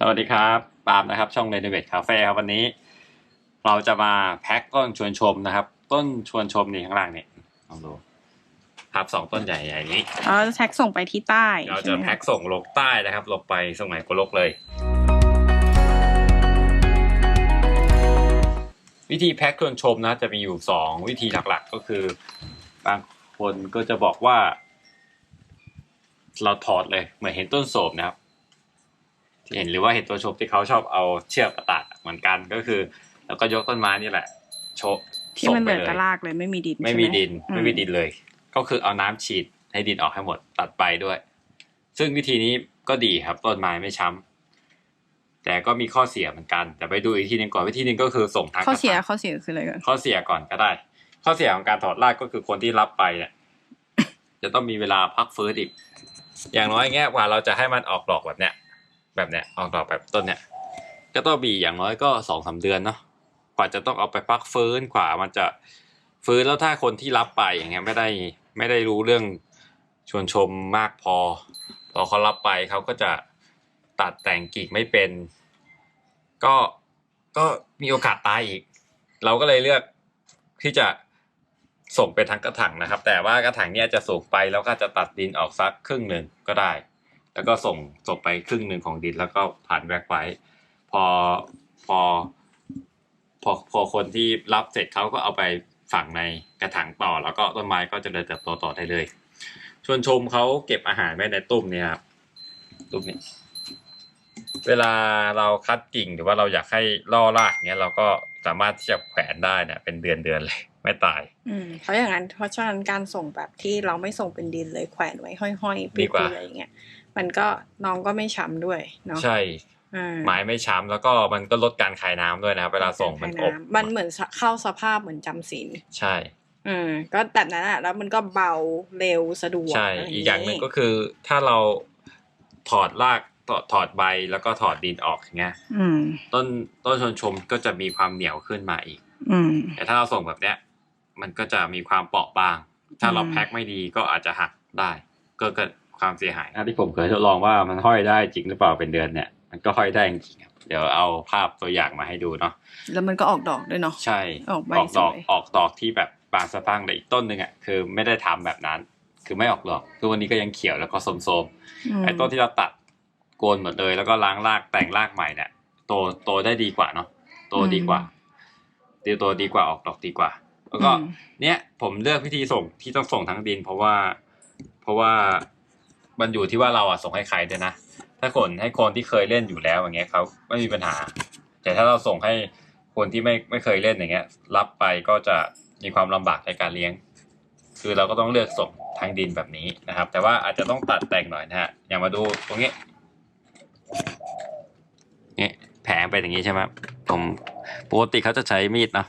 สวัสดีครับปาล์มนะครับ ช่อง r e n o v a t e Cafe ครับวันนี้ เราจะมาแพ็คต้นชวนชมนะครับ ต้นชวนชมนี่ข้างล่างนี่ลองดูครับสองต้นใหญ่ๆนี้เราจะแท็กส่งไปที่ใต้เราใช่จะไหมแพ็คส่งลงใต้นะครับลงไปส่งไหนก็ลกเลย วิธีแพ็คชวนชมนะ จะมีอยู่สองวิธีหลักๆก็คือบางคนก็จะบอกว่า เราถอดเลยเหมือนเห็นต้นโสมนะครับที่ เห็นหรือว่าเห็นตัวชมที่เขาชอบเอาเชือกมาตัดเหมือนกันก็คือ แล้วก็ยกต้นไม้นี่แหละ โชว์ที่ส่งมันเหไปลือเลยกระลากเลยไม่มีดิน ไม่ใช่หมีดินอืไม่มีดินเลย ก็คือเอาน้ำฉีดให้ดินออกให้หมดตัดไปด้วย ซึ่งวิธีนี้ก็ดีครับต้นไม้ไม่ช้ำแต่ก็มีข้อเสียเหมือนกัน แต่ไปดูอีกทีหนึงก่อนวิธีหนึงก็คือส่งทางข้อเสียกระถางข้อเสียคืออะไรกันข้อเสียก่อนก็ได้ ข้อเสียของการถอดรากก็คือคนที่รับไปเนี่ยจะต้องมีเวลาพักฟื้นอีก อย่างน้อยเงี้ยกว่าเราจะให้มันออกดอกแบบเนี้ย แบบเนี้ยออกดอกแบบต้นเนี้ยก็ต้องมีอย่างน้อยก็สองสามเดือนเนาะกว่าจะต้องเอาไปพักฟื้นกว่ามันจะฟื้นแล้วถ้าคนที่รับไปอย่างเงี้ยไม่ได้ไม่ได้รู้เรื่องชวนชมมากพอพอเขารับไปเขาก็จะตัดแต่งกิ่งไม่เป็น ก็ก็มีโอกาสตายอีก เราก็เลยเลือกที่จะส่งไปทั้งกระถางนะครับ แต่ว่ากระถางเนี้ยจะสูงไปแล้วก็จะตัดดินออกสักครึ่งหนึ่งก็ได้ แล้วก็ส่งส่งไปครึ่งหนึ่งของดินแล้วก็ผ่านแว็กไว้ พอพอพอพอคนที่รับเสร็จเขาก็เอาไปฝังในกระถางต่อ แล้วก็ต้นไม้ก็จะเดินเติบโตต่อได้เลย ชวนชมเขาเก็บอาหารไว้ในตุ้มเนี่ยครับตุ้มนี้เวลาเราคัดกิ่งหรือว่าเราอยากให้ล่อรากเนี้ยเราก็สามารถที่จะแขวนได้เนี่ยเป็นเดือนเดือนๆเลย ไม่ตาย อืมเพราะอย่างนั้นเพราะฉะนั้นการส่งแบบที่เราไม่ส่งเป็นดินเลยแขวนไว้ห้อยๆปีดีกว่าๆอะไรอย่างเงี้ย มันก็น้องก็ไม่ช้ำด้วยเนาะใช่อ่าไม้ไม่ช้ำแล้วก็มันก็ลดการคายน้ำด้วยนะครับเวลาส่งมันอบมันเหมือนเข้าสภาพเหมือนจำศีลใช่อืมก็แบบนั้นอะแล้วมันก็เบาเร็วสะดวกใช่ะไรอีกอย่างหนึ่งก็คือถ้าเราถอดรากถอดถอดใบแล้วก็ถอดดินออกอย่างเงี้ยอืมต้นต้นชนชมก็จะมีความเหนียวขึ้นมาอีกอืมแต่ถ้าเราส่งแบบเนี้ย มันก็จะมีความเปราะบาง ถ้าเราอืมแพ็คไม่ดีก็อาจจะหักได้ ก็เกิด ความเสียหายที่ผมเคยทดลองว่ามันห้อยได้จริงหรือเปล่าเป็นเดือนเนี่ยมันก็ห้อยได้จริงๆครับเดี๋ยวเอาภาพตัวอย่างมาให้ดูเนาะแล้วมันก็ออกดอกด้วยเนาะใช่ออกใบออกดอกสวยออกดอกที่แบบบานสะพรังแต่อีกต้นหนึ่งอะคือไม่ได้ทำแบบนั้น คือไม่ออกดอกคือวันนี้ก็ยังเขียวแล้วก็โสมๆมไอ้ต้นที่เราตัดโกนหมดเลยแล้วก็ล้างรากแต่งรากใหม่เนี่ยโตโตได้ดีกว่าเนาะโตดีกว่าดีโตดีกว่าออกดอกดีกว่า แล้วก็อืมเนี่ยผมเลือกวิธีส่งที่ต้องส่งทั้งดิน เพราะว่า เพราะว่า มันอยู่ที่ว่าเราอะส่งให้ใครด้วยนะ ถ้าคนให้คนที่เคยเล่นอยู่แล้วอย่างเงี้ยเขาไม่มีปัญหา แต่ถ้าเราส่งให้คนที่ไม่ไม่เคยเล่นอย่างเงี้ย รับไปก็จะมีความลำบากในการเลี้ยง คือเราก็ต้องเลือกส่งทางดินแบบนี้นะครับ แต่ว่าอาจจะต้องตัดแต่งหน่อยนะฮะอย่างมาดูตรงนี้นี่แผลเป็นอย่างนี้ใช่ไหมผมปกติเขาจะใช้มีดเนาะ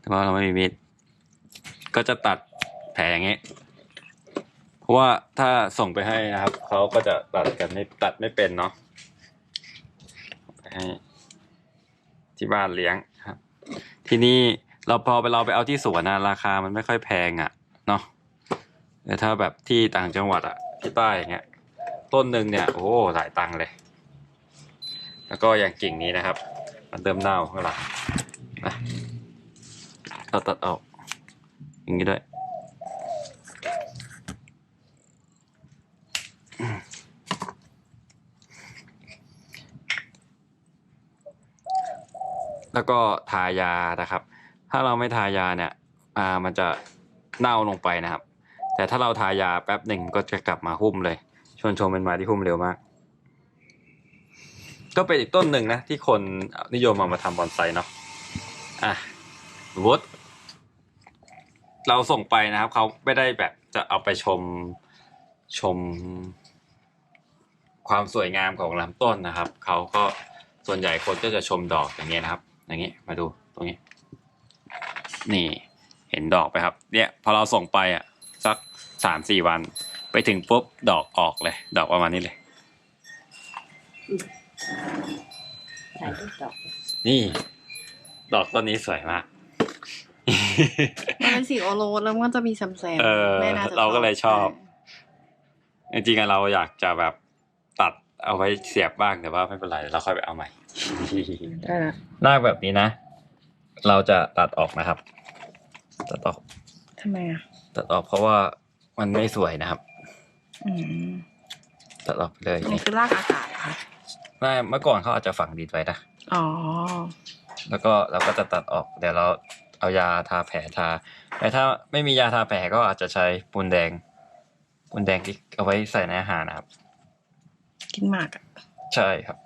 แต่ว่าเราไม่มีมีดก็จะตัดแผลอย่างนี้ ราะว่าถ้าส่งไปให้นะครับเขาก็จะตัดกันไม่ตัดไม่เป็นเนาะไปให้ที่บ้านเลี้ยงครับ ทีนี้เราพอไปเราไปเอาที่สวนนะราคามันไม่ค่อยแพงอะ่ะเนาะแต่ถ้าแบบที่ต่างจังหวัดอะ่ะที่ใต้อย่างเงี้ย ต้นหนึ่งเนี่ยโอ้โหหลายตังค์เลย แล้วก็อย่างกิ่งนี้นะครับ มันเติมเน่าข้างหลังนะเราตัดออกอย่างนี้ด้วย แล้วก็ทายานะครับ ถ้าเราไม่ทายาเนี่ยอ่ามันจะเน่าลงไปนะครับ แต่ถ้าเราทายาแป๊บหนึ่งก็จะกลับมาหุ้มเลย ชวนชมเป็นไม้ที่หุ้มเร็วมาก ก็เป็นอีกต้นหนึ่งนะที่คนนิยมเอามาทำบอนไซเนาะอะวุฒเราส่งไปนะครับเขาไม่ได้แบบจะเอาไปชมชม ความสวยงามของลำต้นนะครับเขาก็ส่วนใหญ่คนก็จะชมดอกอย่างเงี้ยนะครับ อย่างงี้มาดูตรงนี้ นี่เห็นดอกไปครับ เนี่ยพอเราส่งไปอะสักสามสี่วัน ไปถึงปุ๊บดอกออกเลย ดอกประมาณนี้เลย ถ่ายรูปดอกนี่ ดอกต้นนี้สวยมาก มันเป็นสีโอโรสแล้วมันก็จะมีแซมแซมเออแม่น่าจะเราก็เลยชอบ จริงๆอะเราอยากจะแบบตัดเอาไว้เสียบบ้างแต่ว่าไม่เป็นไรเดี๋ยวเราค่อยไปเอาใหม่ ได้ละรากแบบนี้นะ เราจะตัดออกนะครับ ตัดออก ทำไมอะ ตัดออกเพราะว่ามันไม่สวยนะครับ อืมตัดออกไปเลยอันนี้คือรากอากาศเหรอค่ะไม่เมื่อก่อนเขาอาจจะฝังดินไว้นะ อ๋อ แล้วก็เราก็จะตัดออก เดี๋ยวเราเอายาทาแผลทา แต่ถ้าไม่มียาทาแผลก็อาจจะใช้ปูนแดง ปูนแดงที่เอาไว้ใส่ในอาหารนะครับ กินหมากอะ ใช่ครับ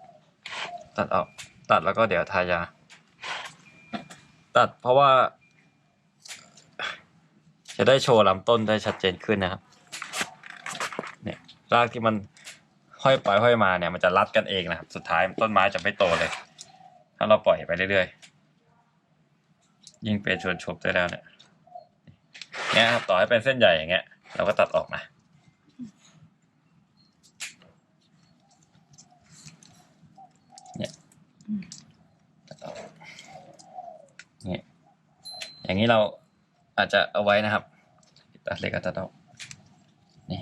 ตัดออก ตัดแล้วก็เดี๋ยวทายา ตัดเพราะว่า จะได้โชว์ลำต้นได้ชัดเจนขึ้นนะครับ เนี่ยรากที่มันห้อยไปห้อยมาเนี่ยมันจะรัดกันเองนะครับ สุดท้ายต้นไม้จะไม่โตเลย ถ้าเราปล่อยไปเรื่อยๆ ยิ่งเป็นชวนชบได้แล้วเนี่ยเนี่ยครับต่อให้เป็นเส้นใหญ่อย่างเงี้ย เราก็ตัดออกนะ ตัดออกนี่ อย่างนี้เราอาจจะเอาไว้นะครับ ตัดเล็กก็ตัดออกนี่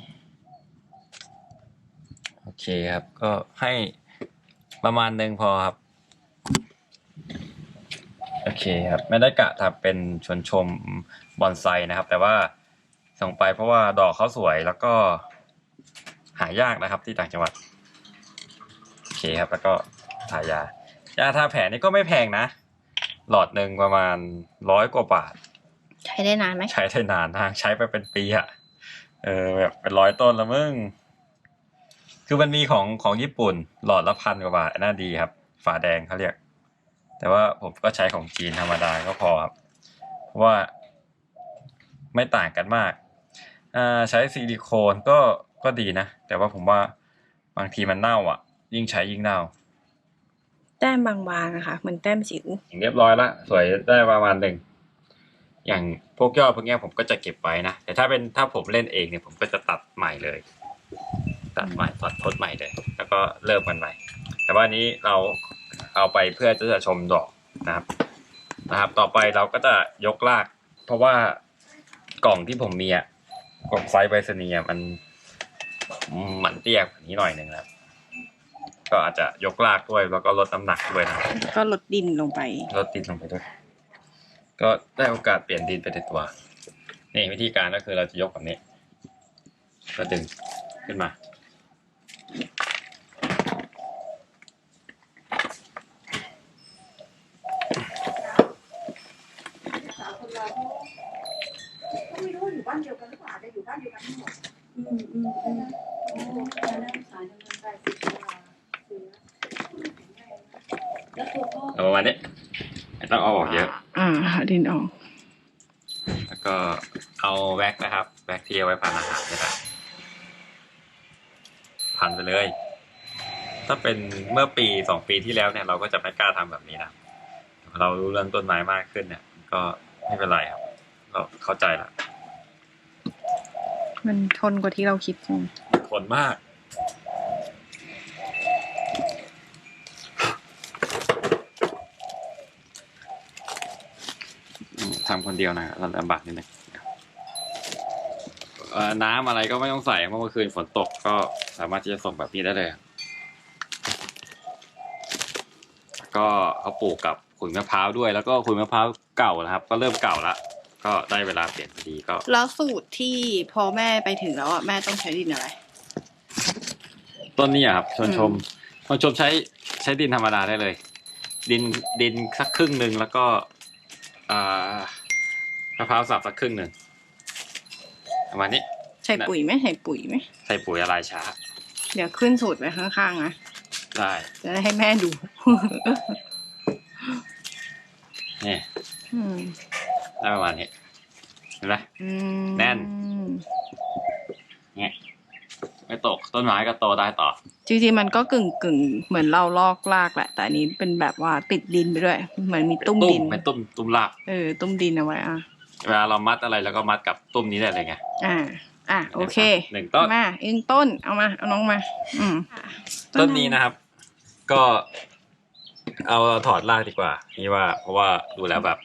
โอเคครับ ก็ให้ประมาณหนึ่งพอครับ โอเคครับ ไม่ได้กะทำเป็นชวนชมบอนไซนะครับ แต่ว่าส่งไปเพราะว่าดอกเขาสวยแล้วก็หายากนะครับที่ต่างจังหวัด โอเคครับ แล้วก็ทายา ยาทาแผลนี่ก็ไม่แพงนะ หลอดหนึ่งประมาณร้อยกว่าบาท ใช้ได้นานไหมใช้ได้นานทางใช้ไปเป็นปีอะเออแบบเป็นร้อยต้นแล้วมึงคือมันมีของของญี่ปุ่น หลอดละพันกว่าบาทอันน่าดีครับ ฝาแดงเขาเรียก แต่ว่าผมก็ใช้ของจีนธรรมดาก็พอครับเพราะว่าไม่ต่างกันมากอ่าใช้ซิลิโคนก็ก็ดีนะ แต่ว่าผมว่าบางทีมันเน่าอะ ยิ่งใช้ยิ่งเน่า แต้มบางๆนะคะเหมือนแต้มสิวอย่างเรียบร้อยละสวยได้ประมาณหนึ่งอย่างพวกยอดพวกนี้ผมก็จะเก็บไว้นะ แต่ถ้าเป็นถ้าผมเล่นเองเนี่ยผมก็จะตัดใหม่เลย ตัดใหม่ตัดทดใหม่เลย แล้วก็เริ่มกันใหม่ แต่ว่าอันนี้เราเอาไปเพื่อจะชมดอกนะครับ นะครับ ต่อไปเราก็จะยกลาก เพราะว่ากล่องที่ผมมีอะกล่องไซส์ไปรษณียมันมันเตี้ยกว่านี้หน่อยหนึ่งนะครับ ก็อาจจะยกลากด้วย แล้วก็ลดน้ำหนักด้วยนะครับก็ลดดินลงไป ลดดินลงไปด้วย ก็ได้โอกาสเปลี่ยนดินไปในตัว นี่วิธีการก็คือเราจะยกแบบนี้ก็ดึงขึ้นมาสาวคนเราเขาก็ไม่รู้ว่าอยู่บ้านเดียวกันหรือเปล่าอาจจะอยู่บ้านเดียวกันทั้งหมดอืมอืมอืมโอ้ยน่าสงสารจังเลย แต่สิบกว่าเสือ แล้วตัวพ่อ เอา ประมาณนี้ไม่ต้องเอาออกเยอะ อ่าหาดินออก แล้วก็เอาแว็กนะครับ แว็กที่เอาไว้พันอาหารนี่แหละพันไปเลย ถ้าเป็นเมื่อปีสองปีที่แล้วเนี่ย เราก็จะไม่กล้าทำแบบนี้นะ เรารู้เรื่องต้นไม้มากขึ้นเนี่ย ก็ไม่เป็นไรครับเราเข้าใจละมันทนกว่าที่เราคิดจริงทนมาก อืมทำ คนเดียวนะลำบากนิดนึงเอ่อน้ำอะไรก็ไม่ต้องใส่เพราะเมื่อคืนฝนตกก็สามารถที่จะส่งแบบนี้ได้เลย ก็เขาปลูกกับขุยมะพร้าวด้วย แล้วก็ขุยมะพร้าวเก่านะครับ ก็เริ่มเก่าละก็ได้เวลาเปลี่ยนพอดีก็ แล้วสูตรที่พอแม่ไปถึงแล้วอะแม่ต้องใช้ดินอะไร ต้นนี้อะครับชวนชมอืมชวนชมใช้ใช้ดินธรรมดาได้เลย ดินดินสักครึ่งหนึ่งแล้วก็อ่า มะพร้าวสับสักครึ่งหนึ่งประมาณนี้ใส่ปุ๋ยไหมใส่ปุ๋ยไหมใส่ปุ๋ยอะไรช้า เดี๋ยวขึ้นสูตรไว้ข้างๆนะได้จะได้ให้แม่ดู นี่อืมได้ประมาณนี้เห็นไหม อืมแน่นเนี่ยไม่ตกต้นไม้ก็โตได้ต่อ จริงๆมันก็กึ่งกึ่งๆเหมือนเราลอกลากแหละ แต่อันนี้เป็นแบบว่าติดดินไปด้วย เหมือนมีตุ้มดินเป็นตุ้มตุ้มราก เออ ตุ้มดินเอาไว้อะ เวลาเรามัดอะไรแล้วก็มัดกับตุ้มนี้ได้เลยไงอ่าอะโอเคหนึ่งต้นมาอีกต้นเอามาเอาน้องมา อืมต้นนี้นะครับ ก็เอาถอดรากดีกว่า นี่ว่า เพราะว่าดูแล้วแบบ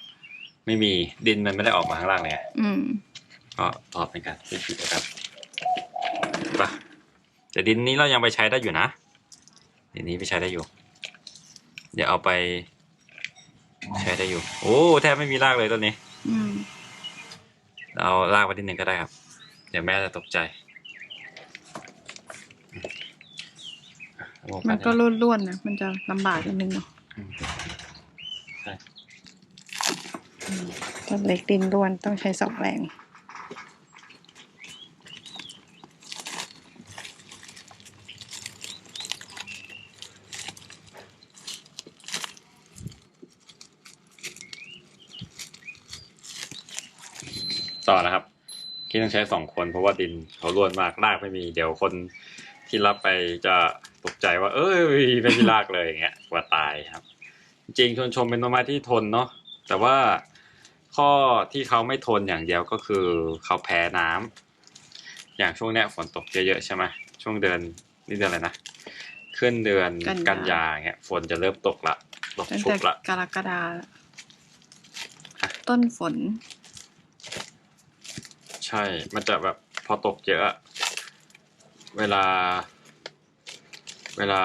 ไม่มีดินมันไม่ได้ออกมาข้างล่างเลยไงอืมก็ถอดเป็นการวิธีเดียวกันไปะแต่ดินนี้เรายังไปใช้ได้อยู่นะทีนี้ไปใช้ได้อยู่ เดี๋ยวเอาไป ใช้ได้อยู่ โอ้แทบไม่มีรากเลยต้นนี้ อืม เอาลากไปนิดนึงก็ได้ครับ เดี๋ยวแม่จะตกใจ มันก็ร่วนๆนะมันจะลำบากนิดนึงเนาะอืมใช่ต้นเล็กดินร่วนต้องใช้สองแรง ต่อนะครับ ที่ต้องใช้สองคนเพราะว่าดินเขาร่วนมากรากไม่มี เดี๋ยวคนที่รับไปจะตกใจว่า เอ้ยไม่มีรากเลยอย่างเงี้ยกว่าตายครับ จริงๆชวนชมเป็นต้นไม้ที่ทนเนาะแต่ว่าข้อที่เขาไม่ทนอย่างเดียวก็คือเขาแพ้น้ำอย่างช่วงเนี้ยฝนตกเยอะๆใช่ไหมช่วงเดือนนี่เดือนอะไรนะขึ้นเดือนกันยากันยาเงี้ยฝนจะเริ่มตกละตกตั้งชุแต่กละกรกฎาต้นฝน ใช่ มันจะแบบพอตกเยอะ เวลา เวลา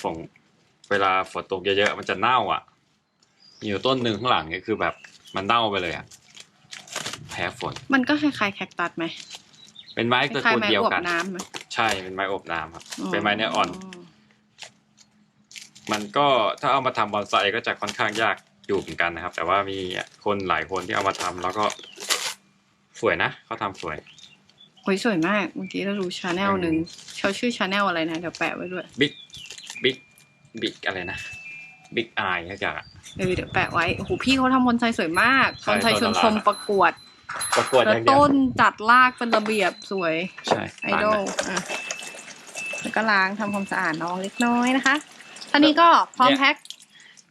ฝนเวลาฝนตกเยอะๆมันจะเน่าอะ มีอยู่ต้นหนึ่งข้างหลังเนี่ยคือแบบมันเน่าไปเลยอะ แพ้ฝน มันก็คล้ายๆแคคตัสไหม เป็นไม้คตระล้ายกูๆลไม้เดียวอวบกันน้ำไหม ใช่ เป็นไม้อบน้ำครับ เป็นไม้เนื้ออ่อน มันก็ถ้าเอามาทำบอนไซก็จะค่อนข้างยากอยู่เหมือนกันนะครับ แต่ว่ามีคนหลายคนที่เอามาทำแล้วก็ สวยนะเขาทำสวยโอ้ยสวยมากเมื่อกี้เราดูชาแนลหนึ่งเขาชื่อชาแนลอะไรนะเดี๋ยวแปะไว้ด้วยบิ๊กบิ๊กบิ๊กอะไรนะบิ๊กอายทุกอย่างอะเดี๋ยวเดี๋ยวแปะไว้โอ้โหพี่เขาทำบอนไซสวยมากใช่บอนไซชวนชมต้นละล้านอะประกวดประกวดอแล้วย่างเดียวต้นจัดลากเป็นระเบียบสวยใช่ไอดอลอะแล้วก็ล้างทำความสะอาดน้องเล็กน้อยนะคะท่านี้ก็พร้อมแพ็ค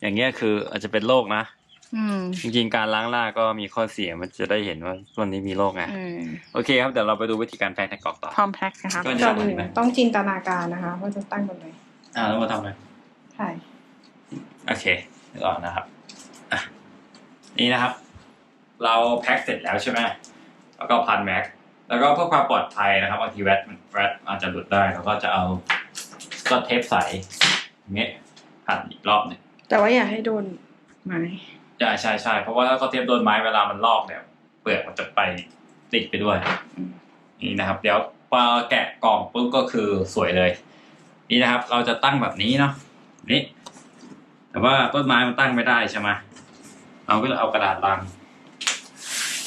อย่างเงี้ยคืออาจจะเป็นโรคนะอืม จริงๆการล้างรากก็มีข้อเสียมันจะได้เห็นว่าต้นนี้มีโรคไงอืมโอเคครับเดี๋ยวเราไปดูวิธีการแพ็คในกล่องต่อพร้อมแพ็คนะคะก็จะก่อนอื่นต้องจินตนาการนะคะว่าจะตั้งตรงไหนอ่าแล้วมาทำอะไรใช่โอเคเดี๋ยวก่อนนะครับอะนี่นะครับ เราแพ็คเสร็จแล้วใช่ไหมแล้วก็พันแม็กแล้วก็เพื่อความปลอดภัยนะครับบางทีแวตแวตอาจจะหลุดได้เราก็จะเอาสกอตเทปใสอย่างเงี้ยพันอีกรอบหนึงแต่ว่าอย่าให้โดนไม้ ใช่ใช่ใช่เพราะว่าถ้าเขาเทปโดนไม้เวลามันลอกเนี่ยเปลือกมันจะไปติดไปด้วย นี่นะครับ เดี๋ยวพอแกะกล่องปุ๊บก็คือสวยเลย นี่นะครับ เราจะตั้งแบบนี้เนาะนี่ แต่ว่าต้นไม้มันตั้งไม่ได้ใช่ไหมเราก็เลยเอากระดาษลัง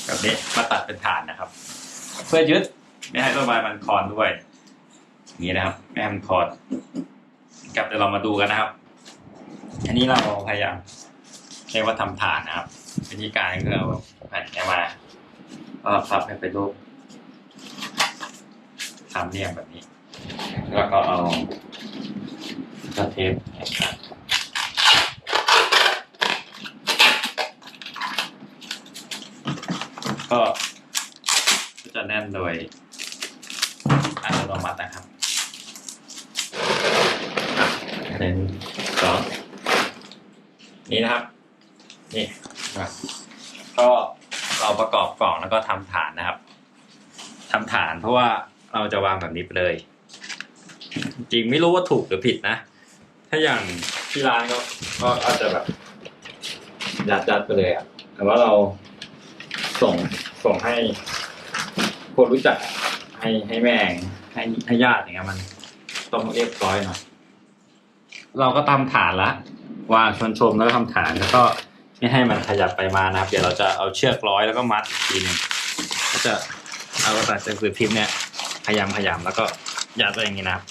แบบนี้มาตัดเป็นฐานนะครับ เพื่อยึดไม่ให้ต้นไม้มันคลอนด้วยอย่างนี้นะครับไม่ให้มันคลอนครับเดี๋ยวเรามาดูกันนะครับ อันนี้เราพยายาม เรียกว่าทำฐานนะครับ วิธีการก็คือเอาแผ่นนี้มาก็พับให้เป็นรูปสามเหลี่ยมแบบนี้ แล้วก็เอากระเทปนะครับก็จะแน่นโดยอัตโนมัตินะครับอะหนึ่งสองนี่นะครับ นี่นะครับก็เราประกอบกล่องแล้วก็ทำฐานนะครับทำฐานเพราะว่าเราจะวางแบบนี้ไปเลย จริงไม่รู้ว่าถูกหรือผิดนะ ถ้าอย่างที่ร้านก็ก็อาจจะแบบยัดยัดไปเลยอะแต่ว่าเราส่งส่งให้คนรู้จักอะให้ให้แม่งให้ให้ญาติอย่างเงี้ยมันต้องเรียบร้อยหน่อยเราก็ทำฐานละวางชนชมแล้วก็ทำฐานแล้วก็ ไม่ให้มันขยับไปมานะครับ เดี๋ยวเราจะเอาเชือกร้อยแล้วก็มัดอีกทีหนึงก็จะเอากระดาษหนังสือพิมพ์เนี่ยพยายามพยายามแล้วก็ยัดไว้อย่างนี้นะครับ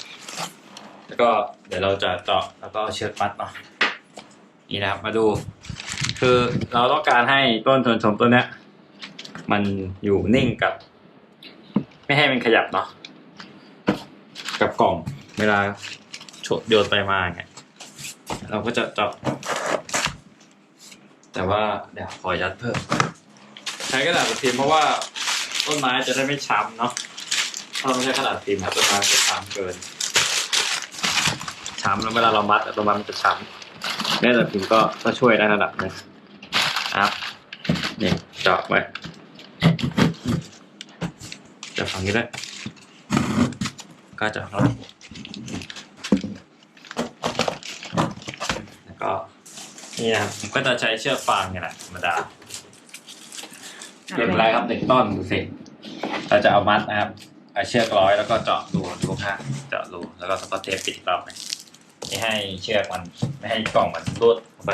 แล้วก็เดี๋ยวเราจะเจาะแล้วก็เชือกมัดเนาะนี่นะครับ มาดู คือเราต้องการให้ต้นชนชมต้นเนี้ยมันอยู่นิ่งกับ ไม่ให้มันขยับเนาะกับกล่องเวลาโยนไปมาเงี้ยเราก็จะเจาะ แต่ว่าเดี๋ยวขอยัดเพิ่มใช้กระดาษพิมพ์เพราะว่าต้นไม้จะได้ไม่ช้ำเนาะถ้าเราไม่ใช้กระดาษพิมพ์ครับต้นไม้จะช้ำเกิน ช้ำแล้วเวลาเรามัดต้นไม้มันจะช้ำกระดาษพิมพ์ก็ก็ช่วยได้ระดับนึงนะครับนี่เจาะไว้จะฝั่งนี้ด้วยก็จะเข้าไป นี่นะครับผมก็จะใช้เชือกฟางเนี่ยแหละธรรมดาเก็บไรครับหนึ่งต้นดูสิเราจะเอามัดนะครับเอาเชือกร้อยแล้วก็เจาะรูรูข้างเจาะรูแล้วก็สกอตเทปปิดอีกรอบหนึงไม่ให้เชือกมันไม่ให้กล่องมันรูดลงไป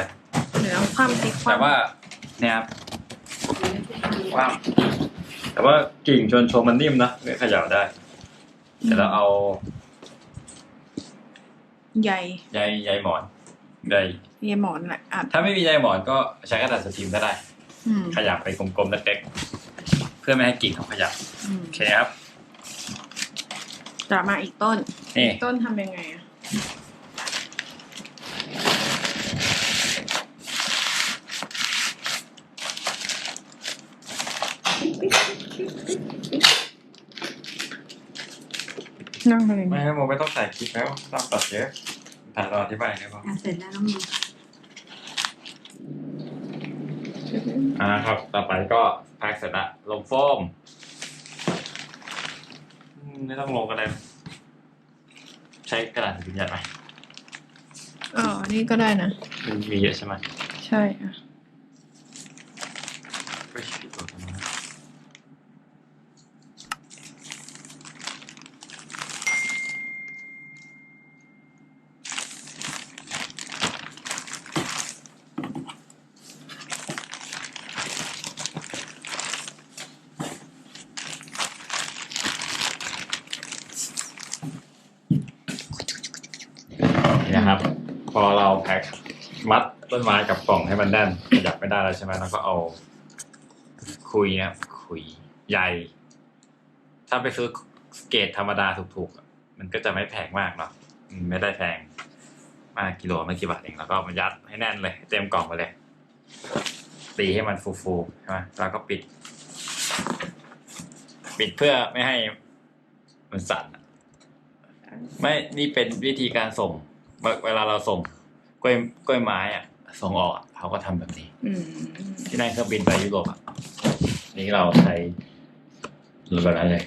เดี๋ยวเอาความติดควาแต่มว่าเนี่ยครับว่าแต่ว่ากิ่งชวนชมมันนิ่มนะไม่เขย่าได้ เดี๋ยวเราเอาใยใยใยหมอน ใยใยหมอนแหละอัดถ้าไม่มีใยหมอนก็ใช้กระดาษสติมก็ได้ อืมขยับไปกลมๆเล็กๆเพื่อไม่ให้กิ่งเขาขยับอืมโอเคครับ จะมาอีกต้น นี่อีกต้นทำยังไงอะนั่งเลยไม่ให้โมไม่ต้องใส่คลิปแล้วต้องตัดเยอะ ถ่ายตอนอธิบายได้ป่ะอะเสร็จแล้วน้องมีอ่าครับ ต่อไปก็แพ็กเสร็จละลงโฟมอืมไม่ต้องลงก็ได้นะใช้กระดาษสติมยัดไหมอ๋อนี่ก็ได้นะ มันมีเยอะใช่ไหม ใช่อะ เฮ้ยผิดตัวทำไม นะครับ พอเราแพ็คมัดต้นไม้กับกล่องให้มันแน่นขยับไม่ได้แล้วใช่ไหมแล้วก็เอา คุยนะครับคุยใหญ่ ถ้าไปซื้อเกรดธรรมดาถูกๆ มันก็จะไม่แพงมากเนาะไม่ได้แพงมากกิโลไม่กี่บาทเองแล้วก็มายัดให้แน่นเลย เต็มกล่องไปเลย ตีให้มันฟูๆใช่ไหมแล้วก็ปิด ปิดเพื่อไม่ให้มันสั่นไม่นี่เป็นวิธีการส่ง เวเวลาเราส่งกล้วยกล้วยไม้อะส่งออกอะเขาก็ทำแบบนี้อืมที่นั่งเครื่องบินไปยุโรปอะนี่เราใช้แบบนั้นเลย